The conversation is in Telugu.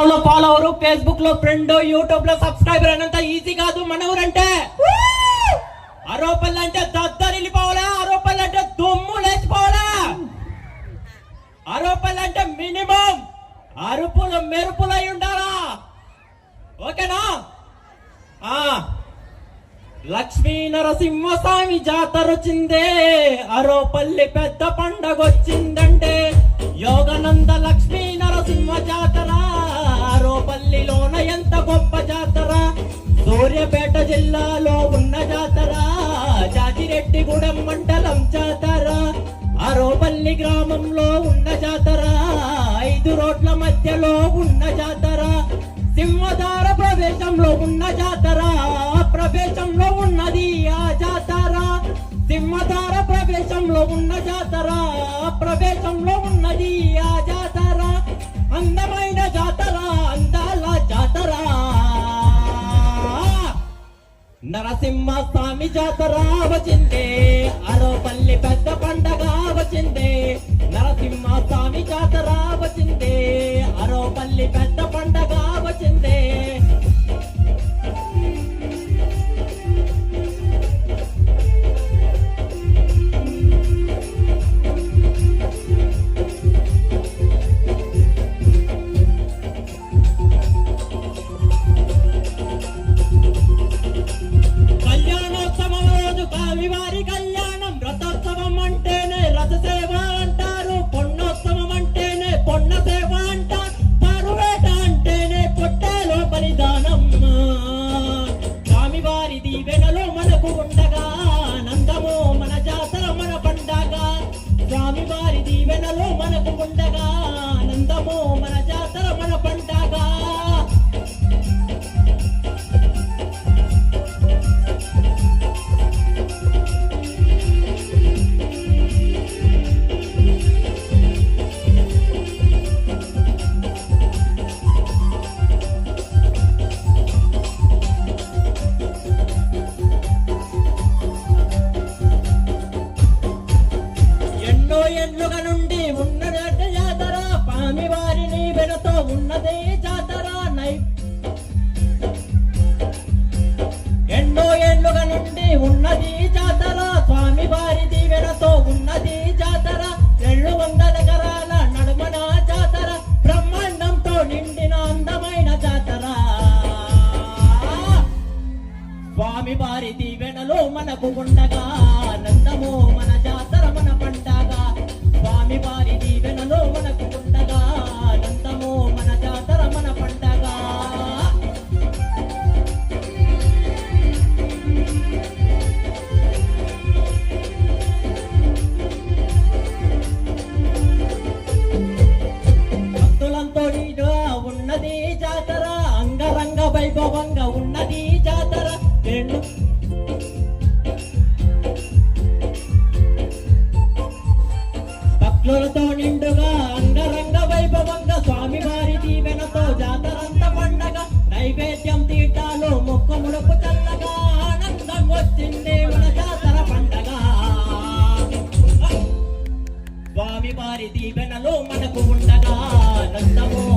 ఇన్స్టాగ్రామ్లో అవరు ఫేస్బుక్లో ఫ్రెండ్ యూట్యూబ్లో సబ్స్క్రైబర్ అనంత ఈజీ కాదు మన ఊరంటే ఆరోపణలు అంటే వెళ్ళిపోవాలా ఆరోపణలు అంటే దుమ్ము లేచిపోవాలా? ఆరోపణలు అంటే మినిమం అరుపులు మెరుపులు అయి ఉండాలా? ఓకేనా? లక్ష్మీ నరసింహస్వామి జాతర వచ్చిందే. అరోపల్లి పెద్ద పండగ వచ్చిందంటే. యోగనంద లక్ష్మీ సూర్యాపేట జిల్లాలో ఉన్న జాతర జాతిరెడ్డిగూడెం మండలం జాతర. అరోపల్లి గ్రామంలో ఉన్న జాతర ఐదు రోడ్ల మధ్యలో ఉన్న జాతర. సింహధార ప్రవేశంలో ఉన్న జాతర ప్రవేశంలో ఉన్నది ఆ జాతర. సింహధార ప్రవేశంలో ఉన్న జాతర ప్రవేశంలో ఉన్నది ఆ జాతర. అందమైన జాతర నరసింహ స్వామి జాతర వచ్చిందే ఉన్నదే జాతర నై. ఎన్నో ఏళ్ళుగా నుండి ఉన్నది జాతర స్వామి వారి దీవెనతో ఉన్నది జాతర రెండు వందల ఎకరాల నడుమన జాతర బ్రహ్మాండంతో నిండిన అందమైన జాతర. స్వామి వారి వైభవంగా ఉన్నది జాతర. రెండు భక్తులతో నిండుగా అంగరంగ వైభవంగా స్వామివారి దీవెనతో జాతరంత పండగ. నైవేద్యం తీటాలు మొక్క ముడుపు చల్లగా ఆనందం వచ్చింది మన జాతర పండగ. స్వామి వారి దీవెనలో మనకు ఉండగా ఆనందము.